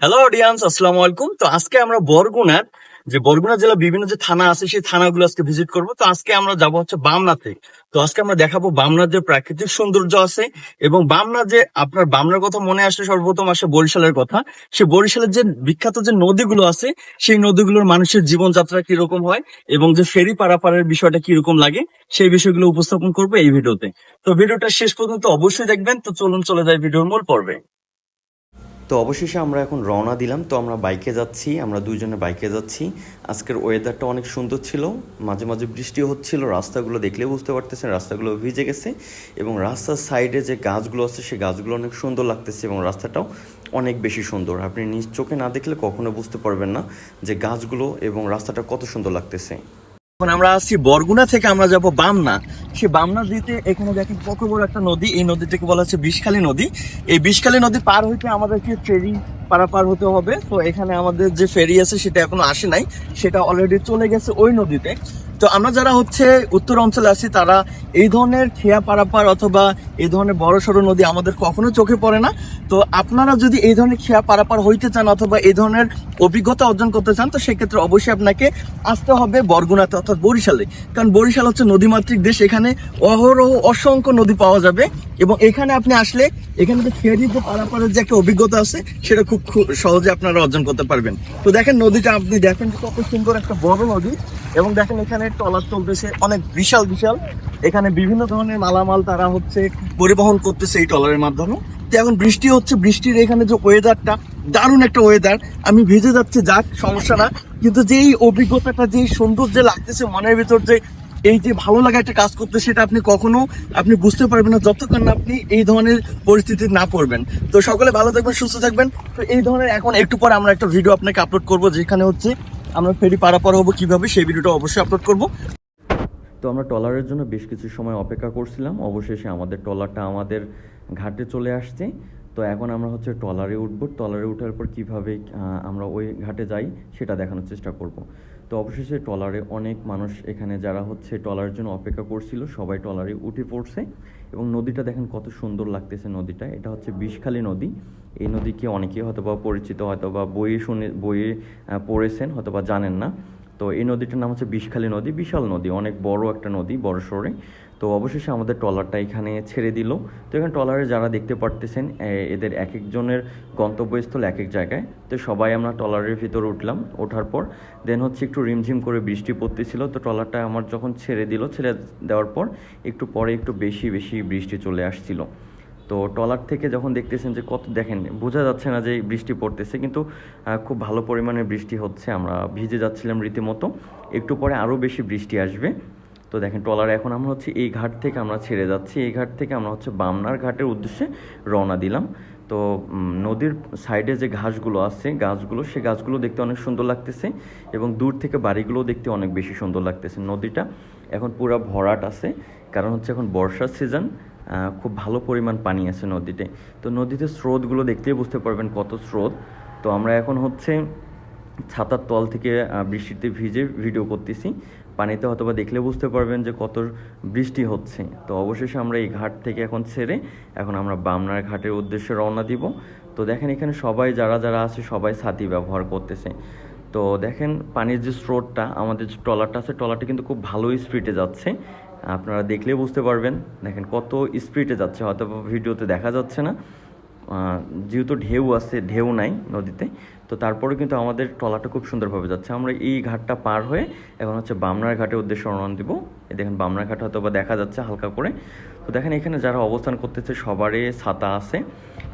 Hello audience আসসালামু আলাইকুম তো আজকে আমরা বরগুনার যে বরগুনা জেলা বিভিন্ন যে থানা আছে, সেই থানাগুলো আজকে ভিজিট করব। তো আজকে আমরা যাব হচ্ছে বামনাতে। তো আজকে আমরা দেখাবো বামনার যে প্রাকৃতিক সৌন্দর্য আছে এবং বামনা যে আপনার বামনার কথা মনে আসলে সর্বপ্রথম আসে বরিশালের কথা। সেই বরিশালের যে বিখ্যাত যে নদীগুলো আছে, সেই নদীগুলোর মানুষের জীবনযাত্রা কীরকম হয় এবং যে ফেরি পারাপারের বিষয়টা কীরকম লাগে, সেই বিষয়গুলো উপস্থাপন করব এই ভিডিওতে। তো ভিডিওটা শেষ পর্যন্ত অবশ্যই দেখবেন। তো চলুন চলে যায় ভিডিওর মূল পর্বে। তো অবশেষে আমরা এখন রওনা দিলাম। তো আমরা বাইকে যাচ্ছি, আমরা দুইজনে বাইকে যাচ্ছি। আজকের ওয়েদারটা অনেক সুন্দর ছিল। মাঝে মাঝে বৃষ্টি হচ্ছিল, রাস্তাগুলো দেখলে বুঝতে পারতেছেন, রাস্তাগুলো ভিজে গেছে এবং রাস্তার সাইডে যে গাছগুলো আছে সেই গাছগুলো অনেক সুন্দর লাগতেছে এবং রাস্তাটাও অনেক বেশি সুন্দর। আপনি নিজ চোখে না দেখলে কখনো বুঝতে পারবেন না যে গাছগুলো এবং রাস্তাটা কত সুন্দর লাগতেছে। এখন আমরা আসছি বরগুনা থেকে, আমরা যাব বামনা। সে বামনা দিতে এখানে দেখেন কত বড় একটা নদী। এই নদীটাকে বলা হচ্ছে বিষখালী নদী। এই বিষখালী নদী পার হইতে আমাদেরকে ফেরি পারাপার হতে হবে। তো এখানে আমাদের যে ফেরি আছে, সেটা এখনও আসে নাই। সেটা অলরেডি চলে গেছে ওই নদীতে। তো আমরা যারা হচ্ছে উত্তর অঞ্চলে আছি, তারা এই ধরনের খেয়া পারাপার অথবা এই ধরনের বড় সড়ো নদী আমাদের কখনো চোখে পড়ে না। তো আপনারা যদি এই ধরনের খেয়া পারাপার হইতে চান অথবা এই ধরনের অভিজ্ঞতা অর্জন করতে চান, তো সেক্ষেত্রে অবশ্যই আপনাকে আসতে হবে বরগুনাতে অর্থাৎ বরিশালে। কারণ বরিশাল হচ্ছে নদীমাতৃক দেশ, এখানে অহরহ অসংখ্য নদী পাওয়া যাবে এবং এখানে আপনি আসলে এখানে যে ফেরি যে পারাপারের যে একটা অভিজ্ঞতা আছে, সেটা খুব সহজে আপনারা অর্জন করতে পারবেন। তো দেখেন নদীটা, আপনি দেখেন কত সুন্দর একটা বড় নদী এবং দেখেন এখানে ট্রলার চলতেছে, অনেক বিশাল বিশাল। এখানে বিভিন্ন ধরনের মালামাল তারা হচ্ছে পরিবহন করতেছে এই ট্রলারের মাধ্যমে। তো এখন বৃষ্টি হচ্ছে, বৃষ্টির এখানে যে ওয়েদারটা দারুণ একটা ওয়েদার আমি ভিজে যাচ্ছে, যাক, সমস্যা না। কিন্তু যেই অভিজ্ঞতাটা, যেই সৌন্দর্য লাগতেছে মনের ভিতর যে এই যে ভালো লাগা একটা কাজ করতে, সেটা আপনি কখনো আপনি বুঝতে পারবেন না, যতক্ষণ না আপনি এই ধরনের পরিস্থিতি না পড়বেন। তো সকলে ভালো থাকবেন, সুস্থ থাকবেন। তো এই ধরনের এখন একটু পর আমরা একটা ভিডিও আপনাকে আপলোড করব, যেখানে হচ্ছে আমরা ফেরি পারাপার হব কীভাবে, সেই ভিডিওটা অবশ্যই আপলোড করব। তো আমরা ট্রলারের জন্য বেশ কিছু সময় অপেক্ষা করছিলাম। অবশেষে আমাদের ট্রলারটা আমাদের ঘাটে চলে আসছে। তো এখন আমরা হচ্ছে ট্রলারে উঠবো। ট্রলারে উঠার পর কীভাবে আমরা ওই ঘাটে যাই, সেটা দেখানোর চেষ্টা করব। তো অবশেষে ট্রলারে অনেক মানুষ এখানে যারা হচ্ছে ট্রলারের জন্য অপেক্ষা করছিল, সবাই ট্রলারে উঠে পড়ছে এবং নদীটা দেখেন কত সুন্দর লাগতেছে নদীটা। এটা হচ্ছে বিষখালী নদী। এই নদীকে অনেকেই হয়তো বা পরিচিত হয়তো বা বইয়ে শুনে, বইয়ে পড়েছেন হয়তো বা জানেন না। তো এই নদীটার নাম হচ্ছে বিষখালী নদী, বিশাল নদী, অনেক বড় একটা নদী, বড় সড়ে তো অবশেষে আমাদের ট্রলারটা এখানে ছেড়ে দিল। তো এখানে ট্রলারে যারা দেখতে পারতেছেন এদের এক একজনের গন্তব্যস্থল এক এক জায়গায়। তো সবাই আমরা ট্রলারের ভিতরে উঠলাম। ওঠার পর দেন হচ্ছে একটু রিমঝিম করে বৃষ্টি পড়তেছিল। তো ট্রলারটা আমার যখন ছেড়ে দিল, ছেড়ে দেওয়ার পর একটু পরে একটু বেশি বেশি বৃষ্টি চলে আসছিল। তো ট্রলার থেকে যখন দেখতেছেন যে কত, দেখেন, বোঝা যাচ্ছে না যে বৃষ্টি পড়তেছে, কিন্তু খুব ভালো পরিমাণে বৃষ্টি হচ্ছে। আমরা ভিজে যাচ্ছিলাম রীতিমতো। একটু পরে আরও বেশি বৃষ্টি আসবে। তো দেখেন, ট্রলার এখন আমরা হচ্ছে এই ঘাট থেকে আমরা ছেড়ে যাচ্ছি। এই ঘাট থেকে আমরা হচ্ছে বামনার ঘাটের উদ্দেশ্যে রওনা দিলাম। তো নদীর সাইডে যে ঘাসগুলো আছে, গাছগুলো, সে গাছগুলো দেখতে অনেক সুন্দর লাগতেছে এবং দূর থেকে বাড়িগুলোও দেখতে অনেক বেশি সুন্দর লাগতেছে। নদীটা এখন পুরো ভরাট আছে, কারণ হচ্ছে এখন বর্ষার সিজন খুব ভালো পরিমাণ পানি আছে নদীতে। তো নদীতে স্রোতগুলো দেখতেই বুঝতে পারবেন কত স্রোত। তো আমরা এখন হচ্ছে ছাতার তল থেকে বৃষ্টিতে ভিজে ভিডিও করতেছি। পানিতে হয়তোবা দেখলে বুঝতে পারবেন যে কত বৃষ্টি হচ্ছে। তো অবশেষে আমরা এই ঘাট থেকে এখন ছেড়ে এখন আমরা বামনার ঘাটের উদ্দেশ্যে রওনা দিব। তো দেখেন এখানে সবাই যারা যারা আছে সবাই ছাতি ব্যবহার করতেছে। তো দেখেন পানির যে স্রোতটা, আমাদের যে ট্রলারটা আছে, ট্রলারটা কিন্তু খুব ভালো স্পিডে যাচ্ছে। আপনারা দেখলে বুঝতে পারবেন, দেখেন কত স্পিডে যাচ্ছে, হয়তো ভিডিওতে দেখা যাচ্ছে না। যেহেতু ঢেউ আছে, ঢেউ নাই নদীতে, তো তারপরে কিন্তু আমাদের ট্রলারটা খুব সুন্দরভাবে যাচ্ছে। আমরা এই ঘাটটা পার হয়ে এখন হচ্ছে বামনার ঘাটের উদ্দেশ্যে রওনা দিব। দেখেন, বামনার ঘাট হয়তো বা দেখা যাচ্ছে হালকা করে। তো দেখেন এখানে যারা অবস্থান করতেছে, সবারই ছাতা আছে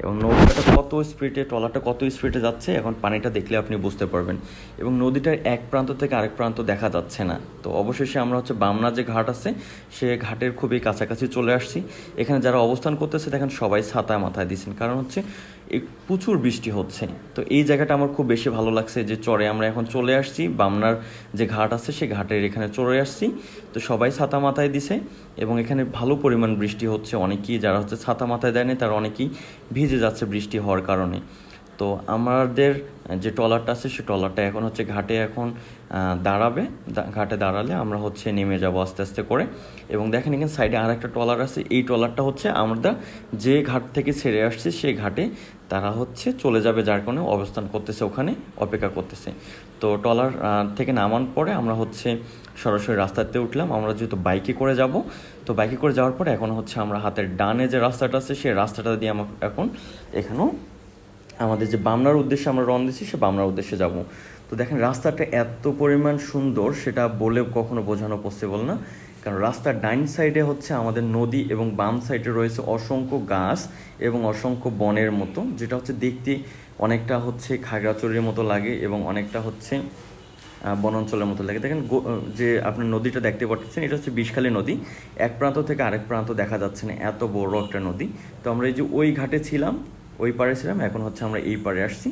এবং নৌকাটা কত স্পিডে ট্রলারটা কত স্পিডে যাচ্ছে, এখন পানিটা দেখলে আপনি বুঝতে পারবেন। এবং নদীটার এক প্রান্ত থেকে আরেক প্রান্ত দেখা যাচ্ছে না। তো অবশেষে আমরা হচ্ছে বামনা যে ঘাট আছে, সে ঘাটের খুবই কাছাকাছি চলে আসছি। এখানে যারা অবস্থান করতেছে, দেখেন সবাই ছাতা মাথায় দিচ্ছেন কারণ হচ্ছে প্রচুর বৃষ্টি হচ্ছে। তো এই জায়গাটা আমার খুব বেশি ভালো লাগছে যে চরে আমরা এখন চলে আসছি। বামনার যে ঘাট আছে, সেই ঘাটের এখানে চলে আসছি। তো সবাই ছাতা মাথায় দিছে এবং এখানে ভালো পরিমাণ বৃষ্টি হচ্ছে। অনেকেই যারা হচ্ছে ছাতা মাথায় দেয়নি, তারা অনেকেই ভিজে যাচ্ছে বৃষ্টি হওয়ার কারণে। তো আমাদের যে ট্রলারটা আছে, সে ট্রলারটা এখন হচ্ছে ঘাটে এখন দাঁড়াবে। ঘাটে দাঁড়ালে আমরা হচ্ছে নেমে যাব আস্তে আস্তে করে। এবং দেখেন এখানে সাইডে আর একটা ট্রলার আছে। এই ট্রলারটা হচ্ছে আমরা যে ঘাট থেকে ছেড়ে আসছে সেই ঘাটে তারা হচ্ছে চলে যাবে, যার কারণে অবস্থান করতেছে ওখানে, অপেক্ষা করতেছে। তো ট্রলার থেকে নামানোর পরে আমরা হচ্ছে সরাসরি রাস্তাতে উঠলাম। আমরা যেহেতু বাইকে করে যাব, তো বাইকে করে যাওয়ার পরে এখন হচ্ছে আমরা হাতের ডানে যে রাস্তাটা আছে সেই রাস্তাটা দিয়ে আমরা এখন এখানেও আমাদের যে বামনার উদ্দেশ্যে আমরা রওনা দিচ্ছি, সে বামনার উদ্দেশ্যে যাব। তো দেখেন, রাস্তাটা এত পরিমাণ সুন্দর, সেটা বলে কখনো বোঝানো পসিবল না। কারণ রাস্তার ডাইন সাইডে হচ্ছে আমাদের নদী এবং বাম সাইডে রয়েছে অসংখ্য গাছ এবং অসংখ্য বনের মতো, যেটা হচ্ছে দেখতে অনেকটা হচ্ছে খাগড়াচড়ির মতো লাগে এবং অনেকটা হচ্ছে বনাঞ্চলের মতো লাগে। দেখেন যে আপনার নদীটা দেখতে পাচ্ছেন, এটা হচ্ছে বিষখালী নদী। এক প্রান্ত থেকে আরেক প্রান্ত দেখা যাচ্ছে না, এত বড় একটা নদী। তো আমরা এই যে ওই ঘাটে ছিলাম ওই পারে ছিলাম, এখন হচ্ছে আমরা এই পারে আসছি।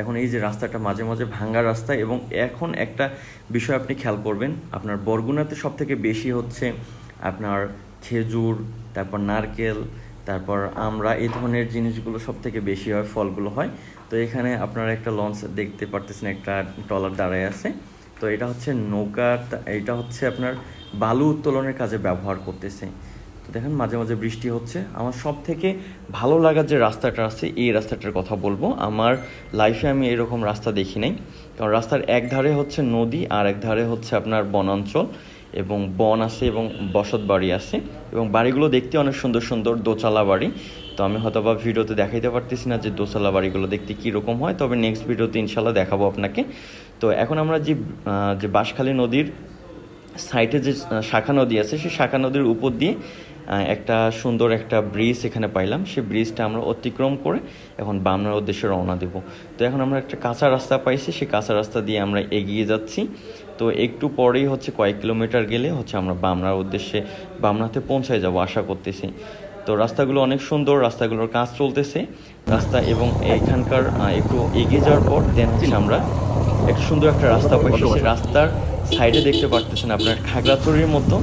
এখন এই যে রাস্তাটা মাঝে মাঝে ভাঙ্গা রাস্তা এবং এখন একটা বিষয় আপনি খেয়াল করবেন, আপনার বরগুনাতে সব থেকে বেশি হচ্ছে আপনার খেজুর, তারপর নারকেল, তারপর আমরা এই ধরনের জিনিসগুলো সব থেকে বেশি হয়, ফলগুলো হয়। তো এখানে আপনারা একটা লঞ্চ দেখতে পারতেছেন, একটা ট্রলার দাঁড়ায় আছে। তো এটা হচ্ছে নৌকা এটা হচ্ছে আপনার বালু উত্তোলনের কাজে ব্যবহার করতেছে। তো দেখেন মাঝে মাঝে বৃষ্টি হচ্ছে। আমার সব থেকে ভালো লাগার যে রাস্তাটা আছে, এই রাস্তাটার কথা বলব। আমার লাইফে আমি এরকম রাস্তা দেখি নাই। কারণ রাস্তার এক ধারে হচ্ছে নদী, আর এক ধারে হচ্ছে আপনার বনাঞ্চল এবং বন আছে এবং বসত বাড়ি আছে এবং বাড়িগুলো দেখতে অনেক সুন্দর সুন্দর দোচালা বাড়ি। তো আমি হয়তো বা ভিডিওতে দেখাইতে পারতেছি না যে দোচালা বাড়িগুলো দেখতে কীরকম হয়, তবে নেক্সট ভিডিওতে ইনশাল্লাহ দেখাবো আপনাকে। তো এখন আমরা যে যে বাঁশখালী নদীর সাইডে যে শাখা নদী আছে, সেই শাখা নদীর উপর দিয়ে একটা সুন্দর একটা ব্রিজ এখানে পাইলাম। সেই ব্রিজটা আমরা অতিক্রম করে এখন বামনার উদ্দেশ্যে রওনা দেব। তো এখন আমরা একটা কাঁচা রাস্তা পাইছি। সেই কাঁচা রাস্তা দিয়ে আমরা এগিয়ে যাচ্ছি। তো একটু পরেই হচ্ছে কয়েক কিলোমিটার গেলে হচ্ছে আমরা বামনার উদ্দেশ্যে বামনাতে পৌঁছায় যাব আশা করতেছি। তো রাস্তাগুলো অনেক সুন্দর, রাস্তাগুলোর কাজ চলতেছে। রাস্তা এবং এখানকার একটু এগিয়ে যাওয়ার পর দেন হচ্ছে আমরা একটা সুন্দর একটা রাস্তা পাইছি। রাস্তার সাইডে দেখতে পারতেছেন আপনার খাগড়াছড়ির মতো,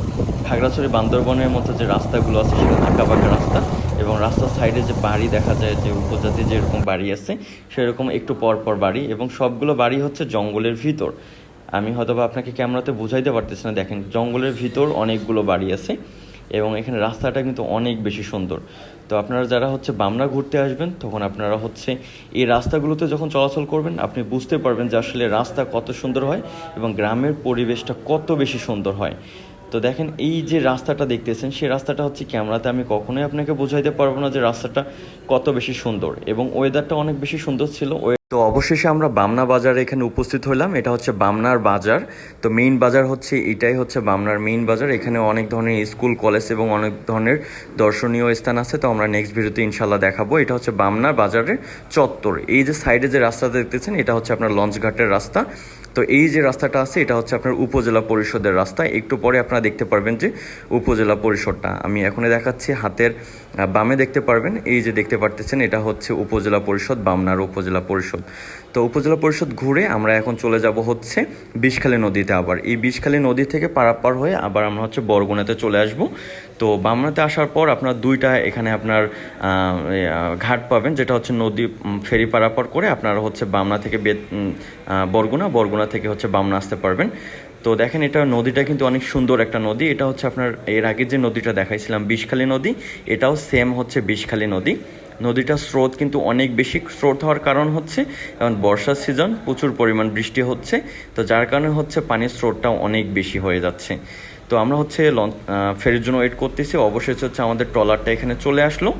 খাগড়াছড়ি বান্দরবনের মতো যে রাস্তাগুলো আছে সেটা আঁকা বাঁকা রাস্তা এবং রাস্তার সাইডে যে বাড়ি দেখা যায়, যে উপজাতি যেরকম বাড়ি আছে, সেরকম একটু পর পর বাড়ি এবং সবগুলো বাড়ি হচ্ছে জঙ্গলের ভিতর। আমি হয়তো আপনাকে ক্যামেরাতে বুঝাইতে পারতেছি না, দেখেন জঙ্গলের ভিতর অনেকগুলো বাড়ি আছে এবং এখানে রাস্তাটা কিন্তু অনেক বেশি সুন্দর। তো আপনারা যারা হচ্ছে বামনা ঘুরতে আসবেন, তখন আপনারা হচ্ছে এই রাস্তাগুলোতে যখন চলাচল করবেন, আপনি বুঝতে পারবেন যে আসলে রাস্তা কত সুন্দর হয় এবং গ্রামের পরিবেশটা কত বেশি সুন্দর হয়। তো দেখেন, এই যে রাস্তাটা দেখতেছেন, সেই রাস্তাটা হচ্ছে ক্যামেরাতে আমি কখনোই আপনাকে বোঝাইতে পারব না যে রাস্তাটা কত বেশি সুন্দর এবং ওয়েদারটা অনেক বেশি সুন্দর ছিল তো অবশেষে আমরা বামনা বাজারে এখানে উপস্থিত হলাম। এটা হচ্ছে বামনার বাজার। তো মেইন বাজার হচ্ছে, এটাই হচ্ছে বামনার মেইন বাজার। এখানে অনেক ধরনের স্কুল, কলেজ এবং অনেক ধরনের দর্শনীয় স্থান আছে। তো আমরা নেক্সট ভিডিওতে ইনশাল্লাহ দেখাবো। এটা হচ্ছে বামনার বাজারের চত্বর। এই যে সাইডে যে রাস্তা দেখতেছেন, এটা হচ্ছে আপনার লঞ্চ ঘাটের রাস্তা। তো এই যে রাস্তাটা আছে, এটা হচ্ছে আপনার উপজেলা পরিষদের রাস্তা। একটু পরে আপনারা দেখতে পারবেন যে উপজেলা পরিষদটা। আমি এখনই দেখাচ্ছি, হাতের বামে দেখতে পারবেন। এই যে দেখতে পারতেছেন, এটা হচ্ছে উপজেলা পরিষদ, বামনার উপজেলা পরিষদ। তো উপজেলা পরিষদ ঘুরে আমরা এখন চলে যাব হচ্ছে বিষখালী নদীতে আবার। এই বিষখালী নদী থেকে পারাপার হয়ে আবার আমরা হচ্ছে বরগুনাতে চলে আসব। তো বামনাতে আসার পর আপনার দুইটা এখানে আপনার ঘাট পাবেন, যেটা হচ্ছে নদী ফেরি পারাপার করে আপনারা হচ্ছে বামনা থেকে বেত বরগুনা বরগুনা থেকে হচ্ছে বামনা আসতে পারবেন। তো দেখেন এটা নদীটা কিন্তু অনেক সুন্দর একটা নদী। এটা হচ্ছে আপনার, এর আগে যে নদীটা দেখাইছিলাম, বিষখালী নদী, এটাও সেম হচ্ছে বিষখালী নদী। নদীটার স্রোত কিন্তু অনেক বেশি স্রোত হওয়ার কারণ হচ্ছে এখন বর্ষার সিজন প্রচুর পরিমাণ বৃষ্টি হচ্ছে, তো যার কারণে হচ্ছে পানির স্রোতটাও অনেক বেশি হয়ে যাচ্ছে। তো আমরা হচ্ছে লঞ্চ ফেরির জন্য ওয়েট করতেছি, অবশেষে হচ্ছে আমাদের ট্রলারটা এখানে চলে আসলো।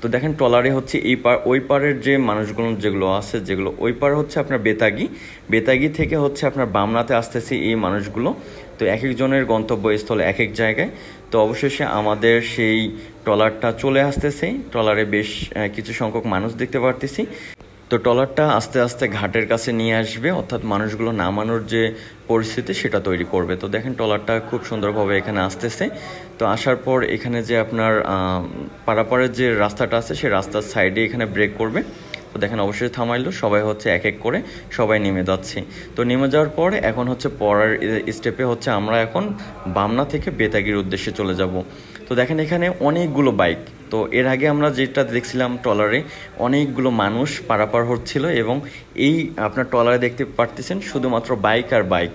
তো দেখেন ট্রলারে হচ্ছে এই পার ওই পারের যে মানুষগুলো যেগুলো আছে, যেগুলো, ওই পার হচ্ছে আপনার বেতাগি। বেতাগি থেকে হচ্ছে আপনার বামনাতে আসতেছে এই মানুষগুলো। তো এক একজনের গন্তব্যস্থল এক এক জায়গায়। তো অবশেষে আমাদের সেই ট্রলারটা চলে আসতেছে। ট্রলারে বেশ কিছু সংখ্যক মানুষ দেখতে পারতেছি। তো ট্রলারটা আস্তে আস্তে ঘাটের কাছে নিয়ে আসবে অর্থাৎ মানুষগুলো নামানোর যে পরিস্থিতি সেটা তৈরি করবে। তো দেখেন ট্রলারটা খুব সুন্দরভাবে এখানে আসতেছে। তো আসার পর এখানে যে আপনার আহ, পারাপারের যে রাস্তাটা আছে সেই রাস্তার সাইডে এখানে ব্রেক করবে। তো দেখেন অবশ্যই থামাইলো, সবাই হচ্ছে এক এক করে সবাই নেমে যাচ্ছে। তো নেমে যাওয়ার পর এখন হচ্ছে পরের স্টেপে হচ্ছে আমরা এখন বামনা থেকে বেতাগির উদ্দেশ্যে চলে যাব। তো দেখেন এখানে অনেকগুলো বাইক। তো এর আগে আমরা যেটা দেখছিলাম ট্রলারে, অনেকগুলো মানুষ পারাপার হচ্ছিল এবং এই আপনার ট্রলারে দেখতে পারতেছেন শুধুমাত্র বাইক আর বাইক।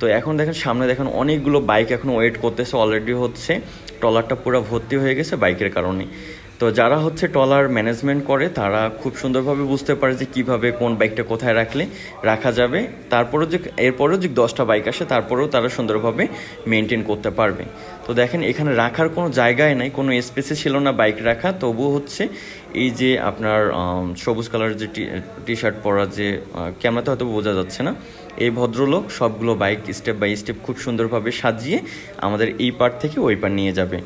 তো এখন দেখেন সামনে দেখেন অনেকগুলো বাইক এখন ওয়েট করতেছে, অলরেডি হচ্ছে ট্রলারটা পুরো ভর্তি হয়ে গেছে বাইকের কারণে। তো যারা হচ্ছে ট্রলার ম্যানেজমেন্ট করে, তারা খুব সুন্দরভাবে বুঝতে পারে যে কীভাবে কোন বাইকটা কোথায় রাখলে রাখা যাবে। তারপরেও যে, এরপরেও যে দশটা বাইক আসে, তারপরেও তারা সুন্দরভাবে মেনটেন করতে পারবে। তো দেখেন, এখানে রাখার কোনো জায়গায় নাই, কোনো স্পেসে ছিল না বাইক রাখা। তবুও হচ্ছে এই যে আপনার সবুজ কালারের যে টি শার্ট পরা যে ক্যামেরাতে হয়তো বোঝা যাচ্ছে না। এই ভদ্রলোক সবগুলো বাইক স্টেপ বাই স্টেপ খুব সুন্দরভাবে সাজিয়ে আমাদের এই পার থেকে ওই পার নিয়ে যাবে।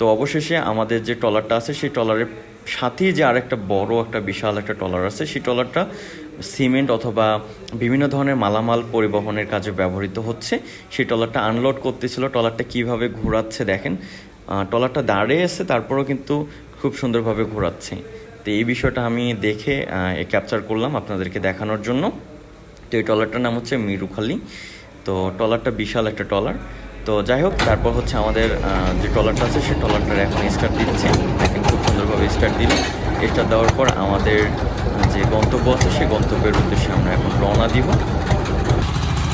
তো অবশেষে আমাদের যে ট্রলারটা আছে, সেই ট্রলারের সাথেই যে আরেকটা বড় একটা বিশাল একটা ট্রলার আছে, সেই ট্রলারটা সিমেন্ট অথবা বিভিন্ন ধরনের মালামাল পরিবহনের কাজে ব্যবহৃত হচ্ছে। সেই ট্রলারটা আনলোড করতেছিল। ট্রলারটা কীভাবে ঘোরাচ্ছে দেখেন। ট্রলারটা দাঁড়িয়ে আছে, তারপরেও কিন্তু খুব সুন্দরভাবে ঘোরাচ্ছে। তো এই বিষয়টা আমি দেখে ক্যাপচার করলাম আপনাদেরকে দেখানোর জন্য। তো এই ট্রলারটার নাম হচ্ছে মিরুখালি। তো ট্রলারটা বিশাল একটা ট্রলার। তো যাই হোক, তারপর হচ্ছে আমাদের যে ট্রলারটা আছে সেই ট্রলারটার এখন স্টার্ট দিচ্ছে। দেখেন খুব সুন্দরভাবে স্টার্ট দিল স্টার্ট দেওয়ার পর আমাদের যে গন্তব্য আছে সেই গন্তব্যের উদ্দেশ্যে আমরা এখন রওনা দিব।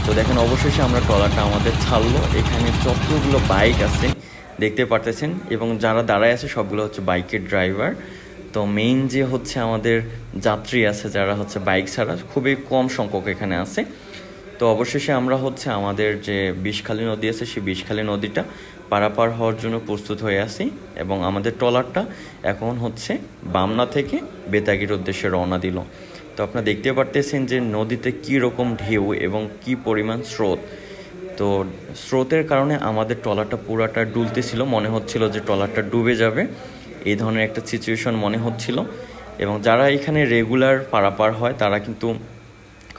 তো দেখেন, অবশেষে আমরা ট্রলারটা আমাদের ছাড়লো। এখানে যতগুলো বাইক আছে, দেখতে পারতেছেন, এবং যারা দাঁড়ায় আছে, সবগুলো হচ্ছে বাইকের ড্রাইভার তো মেইন যে হচ্ছে আমাদের যাত্রী আছে, যারা হচ্ছে বাইক ছাড়া, খুবই কম সংখ্যক এখানে আছে। তো অবশেষে আমরা হচ্ছে আমাদের যে বিষখালী নদী আছে, সেই বিষখালী নদীটা পারাপার হওয়ার জন্য প্রস্তুত হয়ে আছি এবং আমাদের ট্রলারটা এখন হচ্ছে বামনা থেকে বেতাগির উদ্দেশ্যে রওনা দিল। তো আপনারা দেখতে পারতেছেন যে নদীতে কী রকম ঢেউ এবং কি পরিমাণ স্রোত। তো স্রোতের কারণে আমাদের ট্রলারটা পুরাটা ডুলতেছিল, মনে হচ্ছিল যে ট্রলারটা ডুবে যাবে। এই ধরনের একটা সিচুয়েশন মনে হচ্ছিল এবং যারা এখানে রেগুলার পারাপার হয়, তারা কিন্তু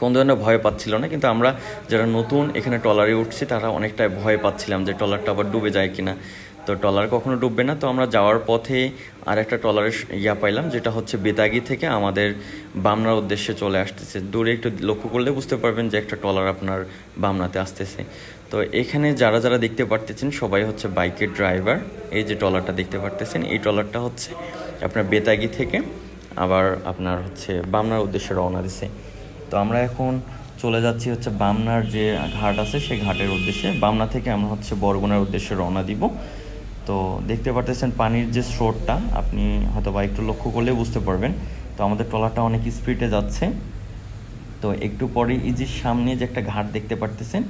কোন ধরনের ভয় পাচ্ছিল না, কিন্তু আমরা যারা নতুন এখানে ট্রলারে উঠছি, তারা অনেকটা ভয় পাচ্ছিলাম যে ট্রলারটা আবার ডুবে যায় কিনা। তো ট্রলার কখনো ডুববে না, তো আমরা যাওয়ার পথে আর একটা ট্রলারের ইয়া পাইলাম, যেটা হচ্ছে বেতাগি থেকে আমাদের বামনার উদ্দেশ্যে চলে আসতেছে। দূরে একটু লক্ষ্য করলে বুঝতে পারবেন যে একটা ট্রলার আপনার বামনাতে আসতেছে। তো এখানে যারা যারা দেখতে পারতেছেন, সবাই হচ্ছে বাইকের ড্রাইভার। এই যে ট্রলারটা দেখতে পারতেছেন, এই ট্রলারটা হচ্ছে আপনার বেতাগি থেকে আবার আপনার হচ্ছে বামনার উদ্দেশ্যে রওনা দিছে। তো আমরা এখন চলে যাচ্ছি হচ্ছে বামনার যে ঘাট আছে, সেই ঘাটের উদ্দেশ্যে। বামনা থেকে আমরা হচ্ছে বরগুনার উদ্দেশ্যে রওনা দিব। তো দেখতে পারতেছেন পানির যে স্রোতটা, আপনি হয়তো বা একটু লক্ষ্য করলে বুঝতে পারবেন। তো আমাদের ট্রলারটা অনেক স্পিডে যাচ্ছে। তো একটু পরে ইজির সামনে যে একটা ঘাট দেখতে পারতেছেন,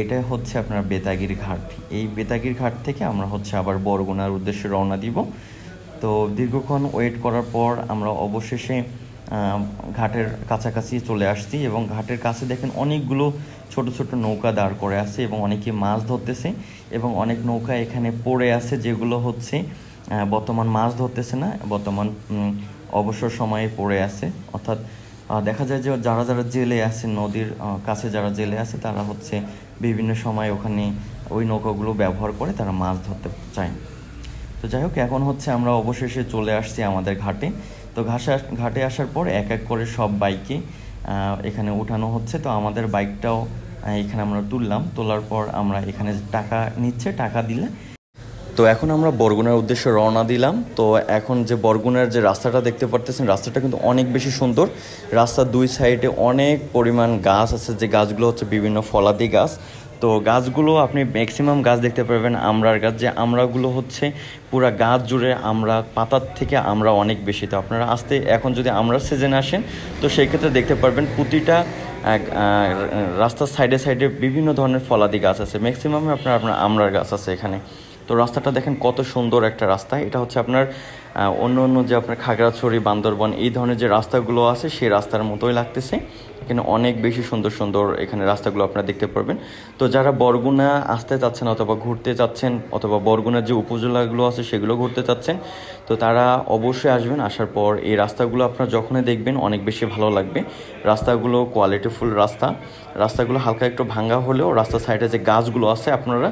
এটা হচ্ছে আপনার বেতাগির ঘাট। এই বেতাগির ঘাট থেকে আমরা হচ্ছে আবার বরগুনার উদ্দেশ্যে রওনা দিব। তো দীর্ঘক্ষণ ওয়েট করার পর আমরা অবশেষে ঘাটের কাছাকাছি চলে আসছি এবং ঘাটের কাছে দেখেন অনেকগুলো ছোট ছোট নৌকা দাঁড় করে আছে এবং অনেকে মাছ ধরতেছে এবং অনেক নৌকা এখানে পড়ে আছে যেগুলো হচ্ছে বর্তমান মাছ ধরতেছে না, বর্তমান অবসর সময়ে পড়ে আছে। অর্থাৎ দেখা যায় যে যারা যারা জেলে আছে, নদীর কাছে যারা জেলে আছে, তারা হচ্ছে বিভিন্ন সময় ওখানে ওই নৌকাগুলো ব্যবহার করে তারা মাছ ধরতে চায়। তো যাই হোক, এখন হচ্ছে আমরা অবশেষে চলে আসছি আমাদের ঘাটে। তো ঘাসে ঘাটে আসার পর এক এক করে সব বাইকে এখানে উঠানো হচ্ছে। তো আমাদের বাইকটাও এখানে আমরা তুললাম। তোলার পর আমরা এখানে টাকা নিচ্ছে, টাকা দিলে। তো এখন আমরা বরগুনার উদ্দেশ্যে রওনা দিলাম। তো এখন যে বরগুনার যে রাস্তাটা দেখতে পারতেছেন, রাস্তাটা কিন্তু অনেক বেশি সুন্দর। রাস্তার দুই সাইডে অনেক পরিমাণ গাছ আছে। যে গাছগুলো হচ্ছে বিভিন্ন ফলাদি গাছ। তো গাছগুলো আপনি ম্যাক্সিমাম গাছ দেখতে পারবেন আমরার গাছ। যে আমরাগুলো হচ্ছে পুরা গাছ জুড়ে আমরা পাতার থেকে আমরা অনেক বেশি। তো আপনারা আসতে এখন যদি আমরা সিজনে আসেন, তো সেই ক্ষেত্রে দেখতে পারবেন প্রতিটা রাস্তার সাইডে সাইডে বিভিন্ন ধরনের ফলাদি গাছ আছে। ম্যাক্সিমামে আপনার আপনার আমরার গাছ আছে এখানে। তো রাস্তাটা দেখেন কত সুন্দর একটা রাস্তা। এটা হচ্ছে আপনার অন্য অন্য যে আপনার খাগড়াছড়ি, বান্দরবন এই ধরনের যে রাস্তাগুলো আছে, সেই রাস্তার মতোই লাগতেছে। এখানে অনেক বেশি সুন্দর সুন্দর এখানে রাস্তাগুলো আপনারা দেখতে পারবেন। তো যারা বরগুনা আসতে চাচ্ছেন অথবা ঘুরতে চাচ্ছেন, অথবা বরগুনার যে উপজেলাগুলো আছে সেগুলো ঘুরতে চাচ্ছেন, তো তারা অবশ্যই আসবেন। আসার পর এই রাস্তাগুলো আপনারা যখনই দেখবেন, অনেক বেশি ভালো লাগবে। রাস্তাগুলো কোয়ালিটিফুল রাস্তা। রাস্তাগুলো হালকা একটু ভাঙ্গা হলেও রাস্তার সাইডে যে গাছগুলো আছে, আপনারা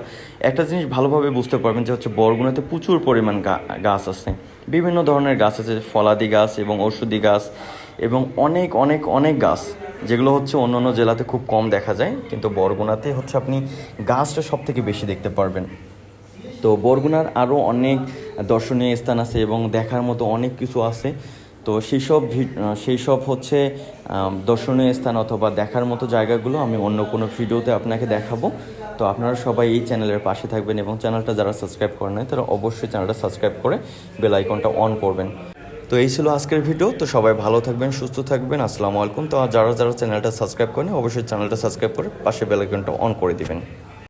একটা জিনিস ভালোভাবে বুঝতে পারবেন যে হচ্ছে বরগুনাতে প্রচুর পরিমাণ গাছ আছে। বিভিন্ন ধরনের গাছ আছে, ফলাদি গাছ এবং ঔষধি গাছ এবং অনেক অনেক অনেক গাছ, যেগুলো হচ্ছে অন্য অন্য জেলাতে খুব কম দেখা যায়, কিন্তু বরগুনাতে হচ্ছে আপনি গাছটা সব থেকে বেশি দেখতে পারবেন। তো বরগুনার আরও অনেক দর্শনীয় স্থান আছে এবং দেখার মতো অনেক কিছু আছে। তো সেই সব সেই সব হচ্ছে দর্শনীয় স্থান অথবা দেখার মতো জায়গাগুলো আমি অন্য কোনো ভিডিওতে আপনাকে দেখাবো। তো আপনারা সবাই এই চ্যানেলের পাশে থাকবেন এবং চ্যানেলটা যারা সাবস্ক্রাইব করেন তারা অবশ্যই চ্যানেলটা সাবস্ক্রাইব করে বেল আইকনটা অন করবেন। তো এই ছিল আজকের ভিডিও। তো সবাই ভালো থাকবেন, সুস্থ থাকবেন। আসসালামু আলাইকুম। তো যারা যারা চ্যানেলটা সাবস্ক্রাইব করেন অবশ্যই চ্যানেলটা সাবস্ক্রাইব করে পাশে বেলাইকনটা অন করে দিবেন।